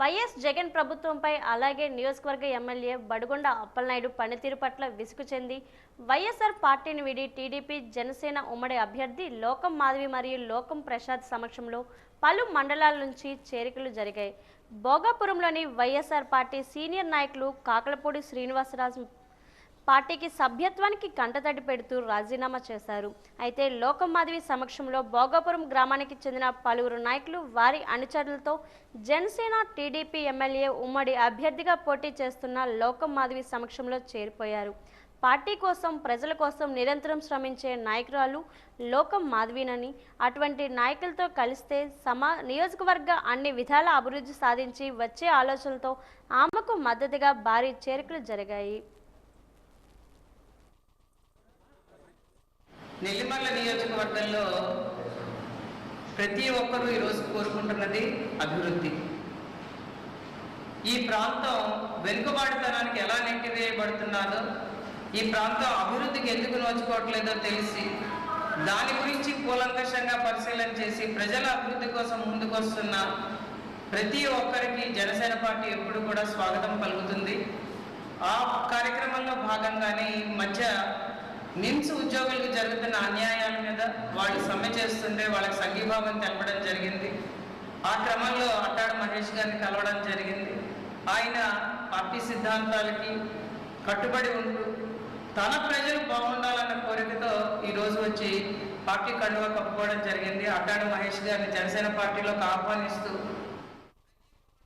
YS Jagan ప్రభుత్వంపై అలాగే నియోజకవర్గ ఎమ్మెల్యే బడుగొండ అప్పలనాయుడు పనితీరు పట్ల విసుగు చెంది వైఎస్ఆర్ పార్టీని విడి టీడీపీ జనసేన ఉమ్మడి అభ్యర్థి లోకం మాధవి మరియు లోకం ప్రసాద్ సమక్షంలో పలు మండలాల నుంచి చేరికలు జరిగాయి. భోగాపురంలోని వైఎస్ఆర్ పార్టీ సీనియర్ నాయకులు కాకలపూడి శ్రీనివాసరాజు పార్టీకి సభ్యత్వానికి కంటతడి పెడుతూ రాజీనామా చేశారు. అయితే లోకం మాధవి సమక్షంలో భోగాపురం గ్రామానికి చెందిన పలువురు నాయకులు వారి అనుచరులతో జనసేన టీడీపీ ఎమ్మెల్యే ఉమ్మడి అభ్యర్థిగా పోటీ చేస్తున్న లోకం మాధవి సమక్షంలో చేరిపోయారు. పార్టీ కోసం ప్రజల కోసం నిరంతరం శ్రమించే నాయకురాలు లోకం మాధవినని అటువంటి నాయకులతో కలిస్తే సమా నియోజకవర్గ అన్ని విధాల అభివృద్ధి సాధించి వచ్చే ఆలోచనలతో ఆమెకు మద్దతుగా భారీ చేరికలు జరిగాయి. నెల్లిమల్ల నియోజకవర్గంలో ప్రతి ఒక్కరూ ఈరోజు కోరుకుంటున్నది అభివృద్ధి. ఈ ప్రాంతం వెనుకబాటుతనానికి ఎలా నెట్టివేయబడుతున్నారో ఈ ప్రాంతం అభివృద్ధికి ఎందుకు నోచుకోవట్లేదో తెలిసి దాని గురించి కూలంకషంగా పరిశీలన చేసి ప్రజల అభివృద్ధి కోసం ముందుకొస్తున్న ప్రతి ఒక్కరికి జనసేన పార్టీ ఎప్పుడు కూడా స్వాగతం పలుకుతుంది. ఆ కార్యక్రమంలో భాగంగానే ఈ మధ్య నిమ్స్ ఉద్యోగులకు జరుగుతున్న అన్యాయాల మీద వాళ్ళు సమ్మె చేస్తుంటే వాళ్ళకి సంఘీభావం తెలపడం జరిగింది. ఆ క్రమంలో అట్టాడు మహేష్ గారిని కలవడం జరిగింది. ఆయన పార్టీ సిద్ధాంతాలకి కట్టుబడి ఉంటూ తన ప్రజలు బాగుండాలన్న కోరికతో ఈ రోజు వచ్చి పార్టీ కండువ కప్పుకోవడం జరిగింది. అట్టాడు మహేష్ గారిని జనసేన పార్టీలోకి ఆహ్వానిస్తూ